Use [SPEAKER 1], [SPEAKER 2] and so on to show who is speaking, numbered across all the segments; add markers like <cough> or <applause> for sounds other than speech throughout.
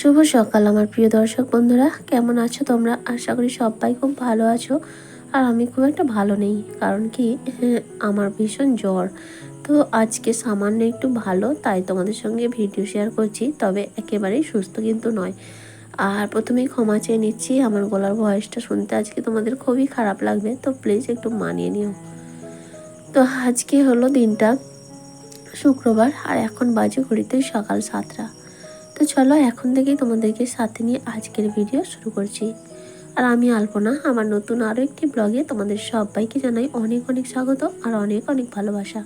[SPEAKER 1] শুভ সকাল, আমার প্রিয় দর্শক বন্ধুরা। কেমন আছো তোমরা? আশা করি সবাই খুব ভালো আছো। আর আমি খুব একটা ভালো নেই, কারণ কি, <laughs> আমার ভীষণ জ্বর। তো আজকে সামান্য একটু ভালো, তাই তোমাদের সঙ্গে ভিডিও শেয়ার করছি, তবে একেবারেই সুস্থ কিন্তু নয়। আর প্রথমেই ক্ষমা চেয়ে নিচ্ছি, আমার গলার ভয়েসটা শুনতে আজকে তোমাদের খুবই খারাপ লাগবে, তো প্লিজ একটু মানিয়ে নিও। তো আজকে হলো দিনটা শুক্রবার, আর এখন বাজে ঘড়িতে সকাল সাতটা। তো চলো এখন থেকেই তোমাদেরকে সাথে নিয়ে আজকের ভিডিও শুরু করছি। আর আমি আলপনা, আমার নতুন আরও একটি ব্লগে তোমাদের সবাইকে জানাই অনেক অনেক স্বাগত আর অনেক অনেক ভালোবাসা।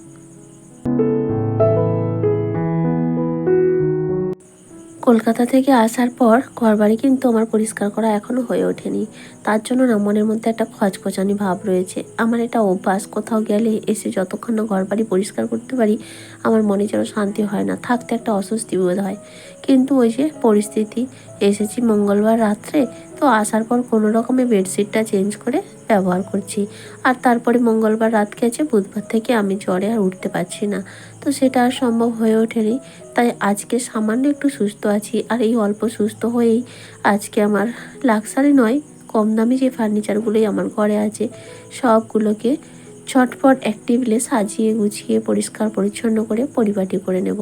[SPEAKER 1] কলকাতা থেকে আসার পর ঘরবাড়ি কিন্তু আমার পরিষ্কার করা এখনও হয়ে ওঠেনি। তার জন্য না মনের মধ্যে একটা খচখচানি ভাব রয়েছে। আমার এটা অভ্যাস, কোথাও গেলে এসে যতক্ষণ না ঘরবাড়ি পরিষ্কার করতে পারি, আমার মনে যেন শান্তি হয় না, থাকতে একটা অস্বস্তি বোধ হয়। কিন্তু ওই যে পরিস্থিতি, এসেছি মঙ্গলবার রাত্রে, তো আসার পর কোনো রকমে বেডশিটটা চেঞ্জ করে ব্যবহার করছি। আর তারপরে মঙ্গলবার রাত গেছে, বুধবার থেকে আমি জ্বরে আর উঠতে পারছি না। তো সেটা আর সম্ভব হয়ে ওঠেনি। তাই আজকে সামান্য একটু সুস্থ আছি। আর এই অল্প সুস্থ হয়েই আজকে আমার লাক্সারি নয়, কম দামি যে ফার্নিচারগুলোই আমার ঘরে আছে, সবগুলোকে ছটফট অ্যাক্টিভলে সাজিয়ে গুছিয়ে পরিষ্কার পরিচ্ছন্ন করে পরিপাটি করে নেব।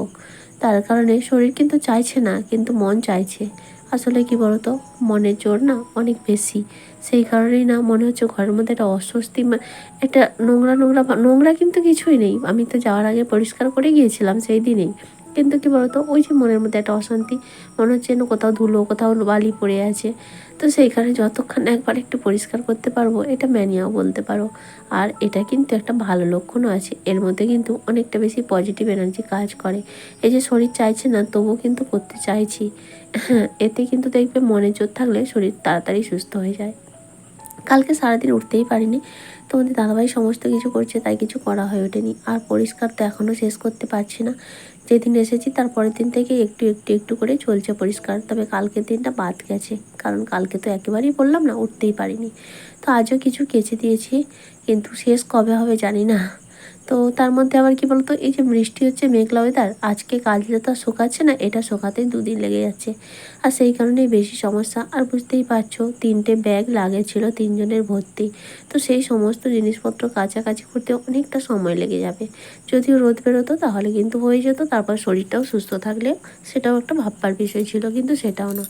[SPEAKER 1] তার কারণে শরীর কিন্তু চাইছে না, কিন্তু মন চাইছে। আসলে কি বলতো? মনের জোর না অনেক বেশি। সেই কারণেই না মনে হচ্ছে ঘরের মধ্যে একটা অস্বস্তি একটা নোংরা নোংরা নোংরা কিন্তু কিছুই নেই। আমি তো যাওয়ার আগে পরিষ্কার করে গিয়েছিলাম সেই দিনেই। কিন্তু কি বলতো? ওই যে মনের মধ্যে একটা অশান্তি, মনে হচ্ছে যেন কোথাও ধুলো, কোথাও বালি পড়ে আছে। তো সেইখানে যতক্ষণ একবার একটু পরিষ্কার করতে পারব, এটা ম্যানিয়াও বলতে পারো। আর এটা কিন্তু একটা ভালো লক্ষণও আছে। এর মধ্যে কিন্তু অনেকটা বেশি পজিটিভ এনার্জি কাজ করে। এই যে শরীর চাইছে না, তবুও কিন্তু করতে চাইছি। <coughs> এতে কিন্তু দেখবে মনে জোর থাকলে শরীর তাড়াতাড়ি সুস্থ হয়ে যায়। কালকে সারাদিন উঠতেই পারিনি, তোমাদের দাদাভাই সমস্ত কিছু করছে, তাই কিছু করা হয়ে ওঠেনি। আর পরিষ্কার তো এখনও শেষ করতে পারছি না। যেদিন এসেছি তার পরের দিন থেকে একটু একটু একটু করে চলছে পরিষ্কার। তবে কালকের দিনটা বাদ গেছে, কারণ কালকে তো একেবারেই বললাম না, উঠতেই পারিনি। তো আজও কিছু কেচে দিয়েছি, কিন্তু শেষ কবে হবে জানি না। তো তার মধ্যে আবার কি বলতো, এই যে বৃষ্টি হচ্ছে, মেঘলা ওয়েদার আজকে কাজলে তো শুকাচ্ছে না, এটা শুকাতেই দুদিন লেগে যাচ্ছে। আর সেই কারণেই বেশি সমস্যা, আর বুঝতেই পারছ, তিনটে ব্যাগ লাগেছিল তিনজনের ভর্তি। তো সেই সমস্ত জিনিসপত্র কাছাকাছি করতে অনেকটা সময় লেগে যাবে। যদিও রোদ বেরোতো, তাহলে কিন্তু হয়ে যেত, তারপর শরীরটাও সুস্থ থাকলে সেটাও একটা ভাববার বিষয় ছিল, কিন্তু সেটাও না।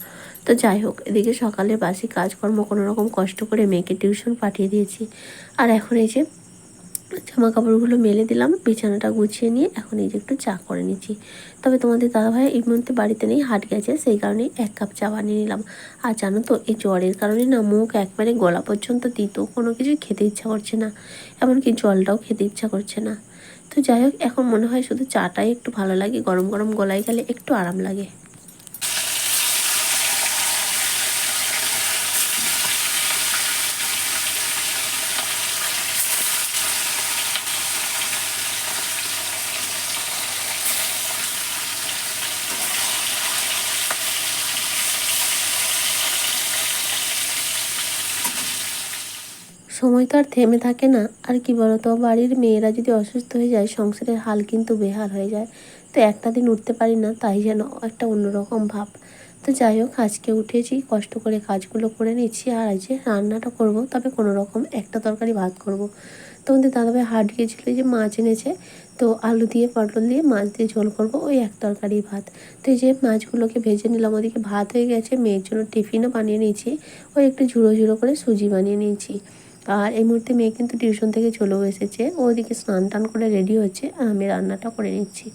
[SPEAKER 1] তো যাই হোক, এদিকে সকালে বাসি কাজকর্ম কোনো রকম কষ্ট করে মেয়েকে টিউশন পাঠিয়ে দিয়েছি। আর এখন এই যে জামা কাপড়গুলো মেলে দিলাম, বিছানাটা গুছিয়ে নিয়ে এখন এই যে একটু চা করে নিচ্ছি। তবে তোমাদের দাদাভাই এই মুহূর্তে বাড়িতে নেই, হাট গেছে, সেই কারণেই এক কাপ চা বানিয়ে নিলাম। আর জানো তো, এই জ্বরের কারণে না মুখ একবারে গলা পর্যন্ত দিত কোনো কিছুই খেতে ইচ্ছা করছে না। এমনকি জলটাও খেতে ইচ্ছা করছে না। তো যাই হোক, এখন মনে হয় শুধু চাটাই একটু ভালো লাগে, গরম গরম গলায় গেলে একটু আরাম লাগে। সময় তো আর থেমে থাকে না। আর কি বলতো, বাড়ির মেয়েরা যদি অসুস্থ হয়ে যায়, সংসারের হাল কিন্তু বেহাল হয়ে যায়। তো একটা দিন উঠতে পারি না, তাই যেন একটা অন্যরকম ভাব। তো যাই হোক, আজকে উঠেছি, কষ্ট করে কাজগুলো করে নিচ্ছি, আর আজ রান্নাটা করব, তবে কোনো রকম একটা তরকারি ভাত করব। তোমাদের দাদাভাই হাট গিয়েছিল যে মাছ এনেছে, তো আলু দিয়ে, পটল দিয়ে মাছ দিয়ে ঝোল করব, ওই এক তরকারি ভাত। তো এই যে মাছগুলোকে ভেজে নিলাম, ওদিকে ভাত হয়ে গেছে, মেয়ের জন্য টিফিনও বানিয়ে নিয়েছি, ওই একটু ঝুড়ো ঝুড়ো করে সুজি বানিয়ে নিয়েছি। আর এই মুহূর্তে মেয়ে কিন্তু টিউশন থেকে চলেও এসেছে। ওদিকে স্নান টান করে রেডি হচ্ছে। আর আমি রান্নাটা করে নিচ্ছি।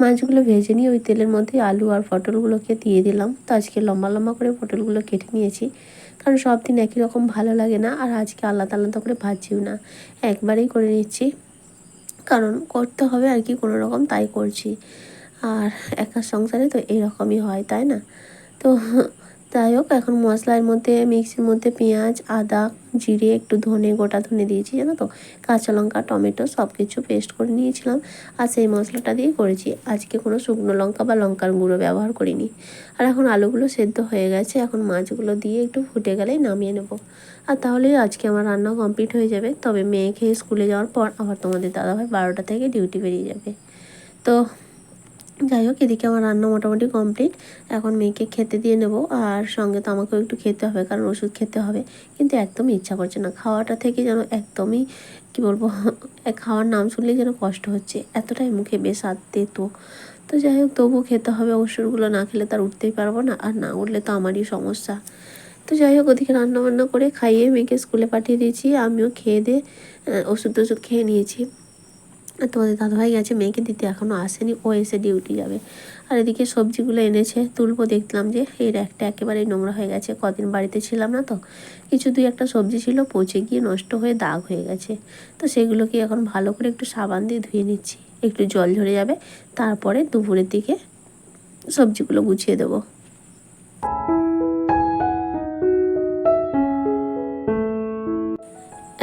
[SPEAKER 1] মাছগুলো ভেজে নিয়ে ওই তেলের মধ্যে আলু আর পটলগুলোকে দিয়ে দিলাম। তো আজকে লম্বা লম্বা করে পটলগুলো কেটে নিয়েছি। কারণ সব দিন একই রকম ভালো লাগে না। আর আজকে আলাদা আলাদা করে ভাজিও না। একবারেই করে নিচ্ছি। কারণ করতে হবে আর কি কোনো রকম তাই করছি। আর একা সংসারে তো এরকমই হয়, তাই না? তো যাই হোক, এখন মশলার মধ্যে, মিক্সির মধ্যে পেঁয়াজ, আদা, জিরে, একটু ধনে গোটা ধনে দিয়েছি, জানো তো? কাঁচা লঙ্কা, টমেটো সব কিছু পেস্ট করে নিয়েছিলাম আর সেই মশলাটা দিয়ে করেছি। আজকে কোনো শুকনো লঙ্কা বা লঙ্কার গুঁড়ো ব্যবহার করিনি। আর এখন আলুগুলো সেদ্ধ হয়ে গেছে, এখন মাছগুলো দিয়ে একটু ফুটে গেলেই নামিয়ে নেব। আর তাহলেই আজকে আমার রান্না কমপ্লিট হয়ে যাবে। তবে মেয়ে খেয়ে স্কুলে যাওয়ার পর আবার তোমাদের দাদাভাই বারোটা থেকে ডিউটি বেরিয়ে যাবে। তো যাই হোক, এদিকে আমার রান্না মোটামুটি কমপ্লিট এখন মেয়েকে খেতে দিয়ে নেব, আর সঙ্গে তো আমাকেও একটু খেতে হবে, কারণ ওষুধ খেতে হবে। কিন্তু একদমই ইচ্ছা করছে না। খাওয়াটা থেকে যেন একদমই, কি বলব খাওয়ার নাম শুনলেই যেন কষ্ট হচ্ছে। এতটাই মুখে বেশ আত্মে তো। তো যাই হোক, তবুও খেতে হবে। ওষুধগুলো না খেলে তার উঠতেই পারব না, আর না উঠলে তো আমারই সমস্যা। তো যাই হোক, ওদিকে রান্না বান্না করে খাইয়ে মেয়েকে স্কুলে পাঠিয়ে দিয়েছি। আমিও খেয়ে দিয়ে ওষুধ টষুধ খেয়ে নিয়েছি। তোমাদের দাদাভাই গেছে, মেয়েকে দিতে এখনও আসেনি, ও এসে ডিউটি যাবে। আর এদিকে সবজিগুলো এনেছে, তুলবো দেখলাম যে এই একটা একেবারেই নোংরা হয়ে গেছে, কদিন বাড়িতে ছিলাম না তো। কিছু দুই একটা সবজি ছিল, পচে গিয়ে নষ্ট হয়ে দাগ হয়ে গেছে। তো সেগুলোকে এখন ভালো করে একটু সাবান দিয়ে ধুয়ে নিচ্ছি, একটু জল ঝরে যাবে, তারপরে দুপুরের দিকে সবজিগুলো গুছিয়ে দেবো।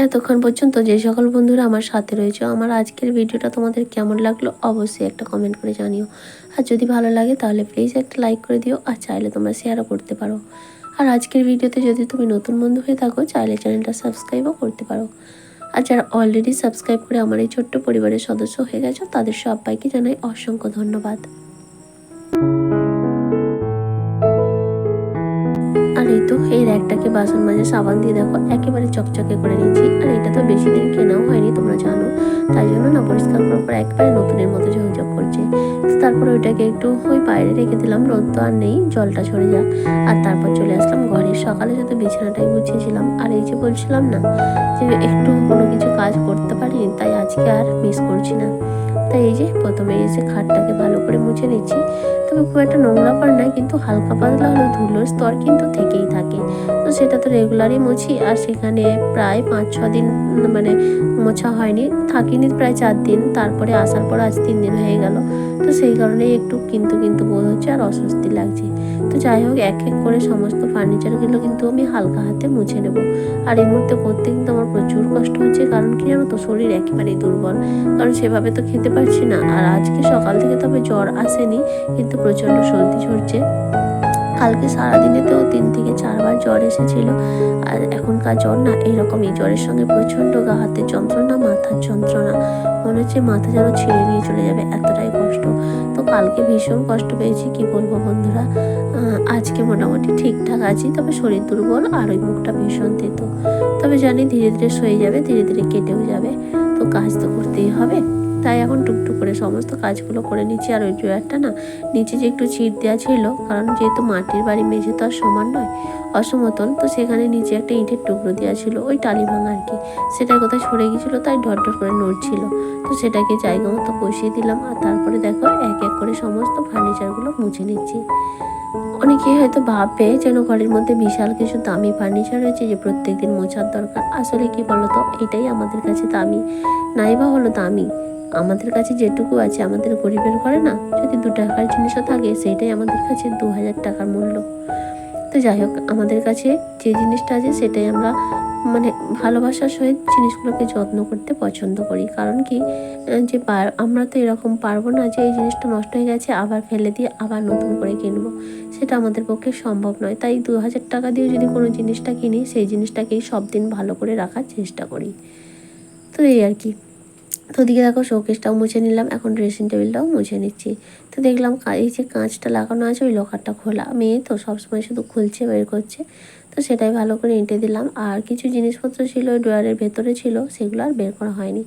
[SPEAKER 1] এতক্ষণ পর্যন্ত যে সকল বন্ধুরা আমার সাথে রয়েছে, আমার আজকের ভিডিওটা তোমাদের কেমন লাগল অবশ্যই একটা কমেন্ট করে জানিও। আর যদি ভালো লাগে তাহলে প্লিজ একটা লাইক করে দিও, আর চাইলে তোমরা শেয়ারও করতে পারো। আর আজকের ভিডিওতে যদি তুমি নতুন বন্ধু হয়ে থাকো, চাইলে চ্যানেলটা সাবস্ক্রাইবও করতে পারো। আর যারা অলরেডি সাবস্ক্রাইব করে আমার এই ছোট্ট পরিবারের সদস্য হয়ে গেছো, তাদের সবাইকে জানাই অসংখ্য ধন্যবাদ। এই র্যাকটাকে বাসন মাজে সাবান দিয়ে দেখো, একেবারে চকচকে করে নিয়েছি। আর এটা তো বেশি দিন কেনাও হয়নি, তোমরা জানো। তাই জন্য না পরিষ্কার করার পর একবারে নতুনের মতো ঝকঝক করছে। তারপর ওইটাকে একটু ওই বাইরে রেখে দিলাম, রোদ তো আর নেই, জলটা ঝরে যাক। আর তারপর চলে আসলাম ঘরে সকালে শুধু বিছানাটাই গুছিয়েছিলাম, আর এই যে বলছিলাম না যে একটু কোনো কিছু কাজ করতে পারি তাই আজকে আর মিস করছি না। তাই এই যে প্রথমে এসে খাটটাকে ভালো করে মুছে নিচ্ছি। তবে খুব একটা নোংরা পার না কিন্তু হালকা পাতলা হলো ধুলোর স্তর কিন্তু থেকেই থাকে। তো সেটা তো রেগুলারই মুছি, আর সেখানে প্রায় পাঁচ, ছ দিন মানে মোছা হয়নি। থাকিনি প্রায় চার দিন, তারপরে আসার পর আজ তিন দিন হয়ে গেল। তো সেই কারণেই একটু কিন্তু কিন্তু বোধ হচ্ছে আর অস্বস্তি লাগছে। তো যাই হোক, এক এক করে সমস্ত ফার্নিচারগুলো কিন্তু আমি হালকা হাতে মুছে নেব। আর এই মুহূর্তে করতে কিন্তু আমার প্রচুর কষ্ট হচ্ছে, কারণ কি জানো তো, শরীর একেবারেই দুর্বল। কারণ সেভাবে তো খেতে পারছি না। আর আজকে সকাল থেকে তবে জ্বর আসেনি, কিন্তু প্রচণ্ড সর্দি ঝরছে। কালকে সারাদিনেতেও তিন থেকে চারবার জ্বর এসেছিল। আর এখনকার জ্বর না এইরকমই জ্বরের সঙ্গে প্রচণ্ড গা, হাতের যন্ত্রণা, মাথার যন্ত্রণা। মনে হচ্ছে মাথা যেন ছেড়ে নিয়ে চলে যাবে। এতটাই কষ্ট। তো কালকে ভীষণ কষ্ট পেয়েছি, কি বলব বন্ধুরা? আজকে মোটামুটি ঠিকঠাক আছি, তবে শরীর দুর্বল আর ওই মুখটা ভীষণ তেতো। তবে জানি ধীরে ধীরে সয়ে যাবে, ধীরে ধীরে কেটেও যাবে। তো কাজ তো করতেই হবে। তাই এখন টুকটুক করে সমস্ত কাজগুলো করে নিচ্ছি। আর ওই ড্রয়ারটা না, নিচে যে একটু ছিট দেওয়া ছিল, কারণ যেহেতু মাটির বাড়ি মেঝে তো আর সমান নয়, অসমতল, তো সেখানে নিচে একটা ইঁটের টুকরো দেওয়া ছিল, ওই টালি ভাঙা আর কি। সেটা কোথায় সরে গিয়েছিল, তাই ডট ডট করে নড়ছিল। তো সেটাকে জায়গা মতো বসিয়ে দিলাম, আর তারপরে দেখো এক এক করে সমস্ত ফার্নিচারগুলো মুছে নিচ্ছি। অনেকেই হয়তো ভাববে যেন ঘরের মধ্যে বিশাল কিছু দামি ফার্নিচার রয়েছে যে প্রত্যেক দিন মোছার দরকার। আসলে কি বলতো? এটাই আমাদের কাছে দামি। নাই বা হলো দামি। আমাদের কাছে যেটুকু আছে আমাদের গরিবের ঘরে না, যদি দু টাকার জিনিসও থাকে সেটাই আমাদের কাছে দু হাজার টাকার মূল্য। তো যাই হোক, আমাদের কাছে যে জিনিসটা আছে সেটাই আমরা মানে ভালোবাসার সহিত জিনিসগুলোকে যত্ন করতে পছন্দ করি। কারণ কি যে আমরা তো এরকম পারব না যে এই জিনিসটা নষ্ট হয়ে গেছে, আবার ফেলে দিয়ে আবার নতুন করে কিনবো। সেটা আমাদের পক্ষে সম্ভব নয়। তাই দু হাজার টাকা দিয়ে যদি কোনো জিনিসটা কিনি, সেই জিনিসটাকেই সব দিন ভালো করে রাখার চেষ্টা করি। তো এই আর কি। তো ওদিকে দেখো শোকেসটাও মুছে নিলাম, এখন ড্রেসিং টেবিলটাও মুছে নিচ্ছি। তো দেখলাম এই যে কাঁচটা লাগানো আছে, ওই লকারটা খোলা। মেয়ে তো সবসময় শুধু খুলছে, বের করছে। তো সেটাই ভালো করে এঁটে দিলাম। আর কিছু জিনিসপত্র ছিল, ওই ড্রয়ারের ভেতরে ছিল, সেগুলো আর বের করা হয়নি।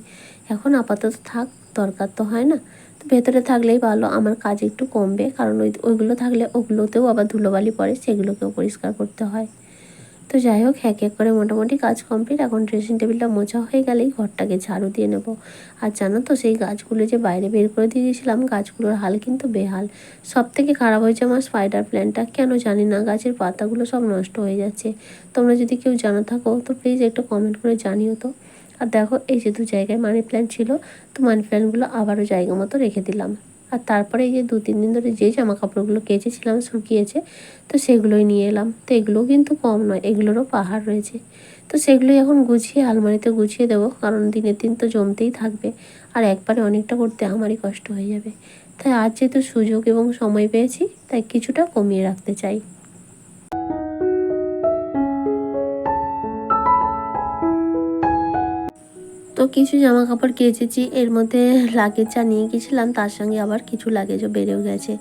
[SPEAKER 1] এখন আপাতত থাক, দরকার তো হয় না। তো ভেতরে থাকলেই ভালো, আমার কাজ একটু কমবে, কারণ ওই ওইগুলো থাকলে ওগুলোতেও আবার ধুলোবালি পড়ে, সেগুলোকেও পরিষ্কার করতে হয়। তো যাই হোক, এক এক করে মোটামুটি কাজ কমপ্লিট এখন ড্রেসিং টেবিলটা মোছা হয়ে গেলেই ঘরটাকে ঝাড়ু দিয়ে নেব। আর জানো তো, সেই গাছগুলো যে বাইরে বের করে দিয়ে গেছিলাম, গাছগুলোর হাল কিন্তু বেহাল। সব থেকে খারাপ হয়েছে আমার স্পাইডার প্ল্যান্টটা কেন জানি না, গাছের পাতাগুলো সব নষ্ট হয়ে যাচ্ছে। তোমরা যদি কেউ জানা থাকো, তো প্লিজ একটু কমেন্ট করে জানিও তো। আর দেখো, এই যে দু জায়গায় মানি প্ল্যান্ট ছিল, তো মানি প্ল্যান্টগুলো আবারও জায়গা মতো রেখে দিলাম। আর তারপরে এই যে দু, তিন দিন ধরে যে জামা কাপড়গুলো কেচেছিলাম, শুকিয়েছে, তো সেগুলোই নিয়ে এলাম। তো এগুলোও কিন্তু কম নয়, এগুলোরও পাহাড় রয়েছে। তো সেগুলোই এখন গুছিয়ে, আলমারিতে গুছিয়ে দেবো, কারণ দিনের দিন তো জমতেই থাকবে। আর একবারে অনেকটা করতে আমারই কষ্ট হয়ে যাবে। তাই আজ যেহেতু সুযোগ এবং সময় পেয়েছি, তাই কিছুটা কমিয়ে রাখতে চাই। তো কিছু জামা কাপড় কেচেছি, এর মধ্যে লাগেজ যা নিয়ে গেছিলাম, তার সঙ্গে আবার কিছু লাগেজও বেড়েও গেছে।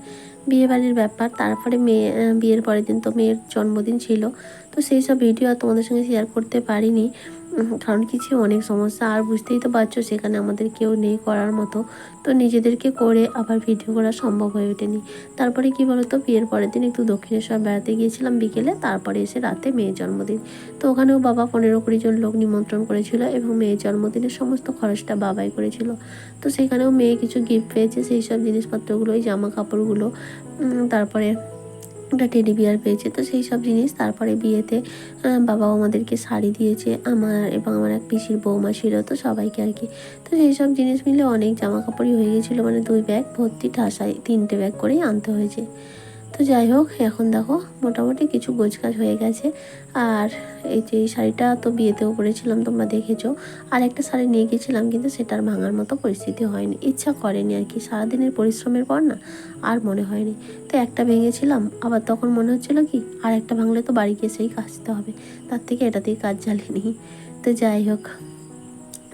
[SPEAKER 1] বিয়ে বাড়ির ব্যাপার, তারপরে মেয়ে, বিয়ের পরের দিন তো মেয়ের জন্মদিন ছিল, তো সেই সব ভিডিও আর তোমাদের সঙ্গে শেয়ার করতে পারিনি। কারণ কিছু অনেক সমস্যা, আর বুঝতেই তো পারছ সেখানে আমাদের কেউ নেই করার মতো। তো নিজেদেরকে করে আবার ভিডিও করা সম্ভব হয়ে ওঠেনি। তারপরে কি বলতো, বিয়ের পরের দিন একটু দক্ষিণেশ্বর বেড়াতে গিয়েছিলাম বিকেলে, তারপরে এসে রাতে মেয়ের জন্মদিন। তো ওখানেও বাবা পনেরো কুড়ি জন লোক নিমন্ত্রণ করেছিল এবং মেয়ের জন্মদিনের সমস্ত খরচটা বাবাই করেছিল। তো সেখানেও মেয়ে কিছু গিফট পেয়েছে, সেই সব জিনিসপত্রগুলো, ওই জামা কাপড়গুলো। তারপরে একটা টেডি বিয়ার পেয়েছে। তো সেই সব জিনিস তারপরে বিয়েতে বাবাও আমাদেরকে শাড়ি দিয়েছে, আমার এবং আমার এক পিসির বৌমা ছিল, তো সবাইকে আর কি। তো সেই সব জিনিস মিলে অনেক জামা কাপড়ই হয়ে গেছিল মানে দুই ব্যাগ ভর্তি ঠাসায় তিনটে ব্যাগ করেই আনতে হয়েছে। তো যাই হোক, এখন দেখো মোটামুটি কিছু গোছগাছ হয়ে গেছে। আর এই যে এই শাড়িটা তো বিয়েতেও পরেছিলাম, তোমরা দেখেছ। আর একটা শাড়ি নিয়ে গেছিলাম, কিন্তু সেটার ভাঙার মতো পরিস্থিতি হয়নি। ইচ্ছা করেনি আর কি, সারাদিনের পরিশ্রমের পর না আর মনে হয়নি। তো একটা ভেঙেছিলাম, আবার তখন মনে হচ্ছিল কি, আর একটা ভাঙলে তো বাড়ি গিয়ে সেই কাচতে হবে। তার থেকে এটাতেই কাজ জ্বালিয়ে নিই। তো যাই হোক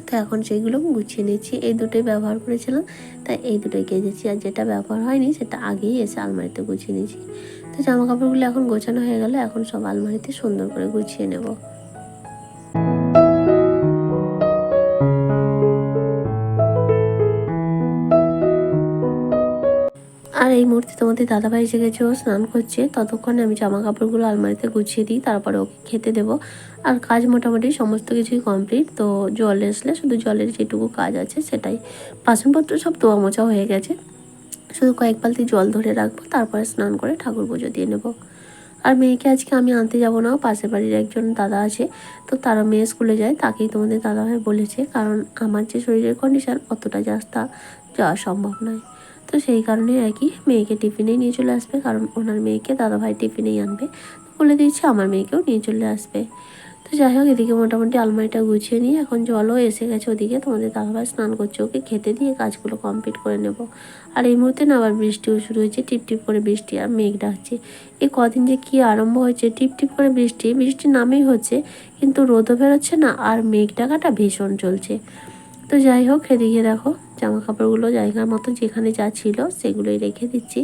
[SPEAKER 1] তো এখন সেগুলো গুছিয়ে নিচ্ছি। এই দুটোই ব্যবহার করেছিলাম, তাই এই দুটোই কেজেছি আর যেটা ব্যবহার হয়নি, সেটা আগেই এসে আলমারিতে গুছিয়ে নিয়েছি। তো জামা কাপড়গুলো এখন গোছানো হয়ে গেলে, এখন সব আলমারিতে সুন্দর করে গুছিয়ে নেব। মুহূর্তে তোমাদের দাদাভাই এসে গেছে, ও স্নান করছে। ততক্ষণে আমি জামা কাপড়গুলো আলমারিতে গুছিয়ে দিই, তারপরে ওকে খেতে দেবো। আর কাজ মোটামুটি সমস্ত কিছুই কমপ্লিট তো জল আসলে শুধু জলের যেটুকু কাজ আছে সেটাই। বাসনপত্র সব ধোয়া মোছা হয়ে গেছে। শুধু কয়েক বালতি জল ধরে রাখব, তারপরে স্নান করে ঠাকুর পুজো দিয়ে নেব। আর মেয়েকে আজকে আমি আনতে যাব না পাশের বাড়ির একজন দাদা আছে, তো তারা মেয়ে স্কুলে যায়, তাকেই তোমাদের দাদাভাই বলেছে, কারণ আমার যে শরীরের কন্ডিশন অতটা যাস্তা যাওয়া সম্ভব নয়। তো সেই কারণে আর কি মেয়েকে টিফিনেই নিয়ে চলে আসবে। কারণ ওনার মেয়েকে দাদাভাই টিফিনেই আনবে। বলে দিয়েছে আমার মেয়েকেও নিয়ে চলে আসবে। তো যাই হোক, এদিকে মোটামুটি আলমারিটা গুছিয়ে নিয়ে এখন জলও এসে গেছে ওদিকে। তোমাদের দাদাভাই স্নান করছে, ওকে খেতে দিয়ে কাজগুলো কমপ্লিট করে নেব। আর এই মুহূর্তে না আবার বৃষ্টিও শুরু হয়েছে, টিপ টিপ করে বৃষ্টি আর মেঘ ডাকছে। এই কদিন যে কী আরম্ভ হয়েছে, টিপ টিপ করে বৃষ্টি বৃষ্টি নামেই হচ্ছে, কিন্তু রোদও বেরোচ্ছে না আর মেঘ ডাকাটা ভীষণ চলছে। তো যাই হোক, এদিকে দেখো জামা কাপড়গুলো জায়গার মতো যেখানে যা ছিল সেগুলোই রেখে দিচ্ছি।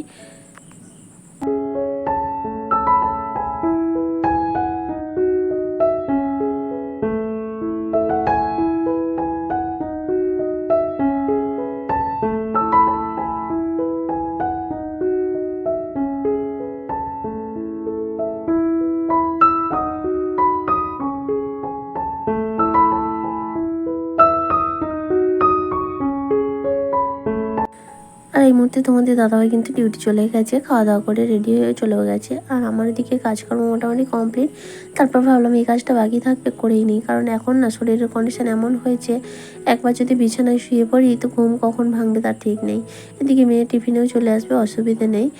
[SPEAKER 1] তোমাদের দাদাভাই কিন্তু ডিউটি চলে গেছে খাওয়া দাওয়া করে রেডি হয়ে চলেও গেছে। আর আমার দিকে কাজকর্ম মোটামুটি কমপ্লিট তারপর ভাবলাম এই কাজটা বাকি থাকবে, করেই নিই। কারণ এখন না শরীরের কন্ডিশন এমন হয়েছে, একবার যদি বিছানায় শুয়ে পড়ি তো ঘুম কখন ভাঙবে তার ঠিক নেই। এদিকে মেয়ে টিফিনেও চলে আসবে, অসুবিধে নেই।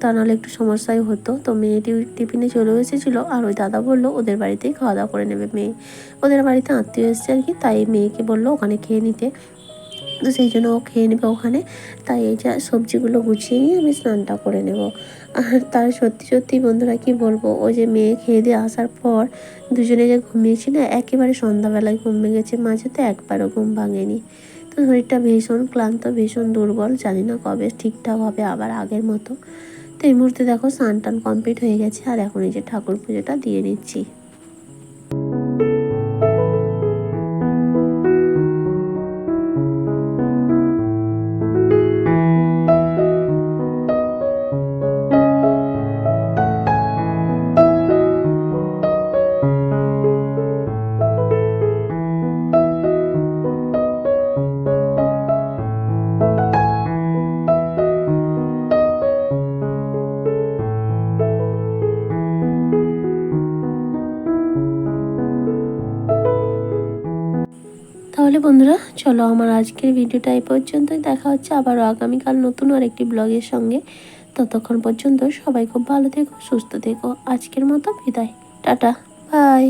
[SPEAKER 1] তা নাহলে একটু সমস্যাই হতো। তো মেয়ে টি- টিফিনে চলেও এসেছিল, আর ওই দাদা বলল, ওদের বাড়িতেই খাওয়া দাওয়া করে নেবে মেয়ে। ওদের বাড়িতে আত্মীয় এসছে আর কি, তাই মেয়েকে বলল, ওখানে খেয়ে নিতে। তো সেই জন্য ও খেয়ে নেবে ওখানে। তাই এই যা সবজিগুলো গুছিয়ে নিয়ে আমি স্নানটা করে নেব। আর তার সত্যি সত্যি বন্ধুরা কি বলব, ও যে মেয়ে খেয়ে দিয়ে আসার পর দুজনে যে ঘুমিয়েছি না, একেবারে সন্ধ্যাবেলায় ঘুম ভেঙেছে, মাঝে তো একবারও ঘুম ভাঙেনি। তো শরীরটা ভীষণ ক্লান্ত, ভীষণ দুর্বল, জানি না কবে ঠিকঠাক হবে, আবার আগের মতো। তো এই মুহূর্তে দেখো স্নান টান কমপ্লিট হয়ে গেছে, আর এখন এই যে ঠাকুর পুজোটা দিয়ে নিচ্ছি। তাহলে বন্ধুরা, চলো আমার আজকের ভিডিওটা এই পর্যন্তই। দেখা হচ্ছে আবারও আগামীকাল নতুন আর একটি ব্লগের সঙ্গে। ততক্ষণ পর্যন্ত সবাই খুব ভালো থেকো, সুস্থ থেকো। আজকের মতো বিদায়। Tata, bye.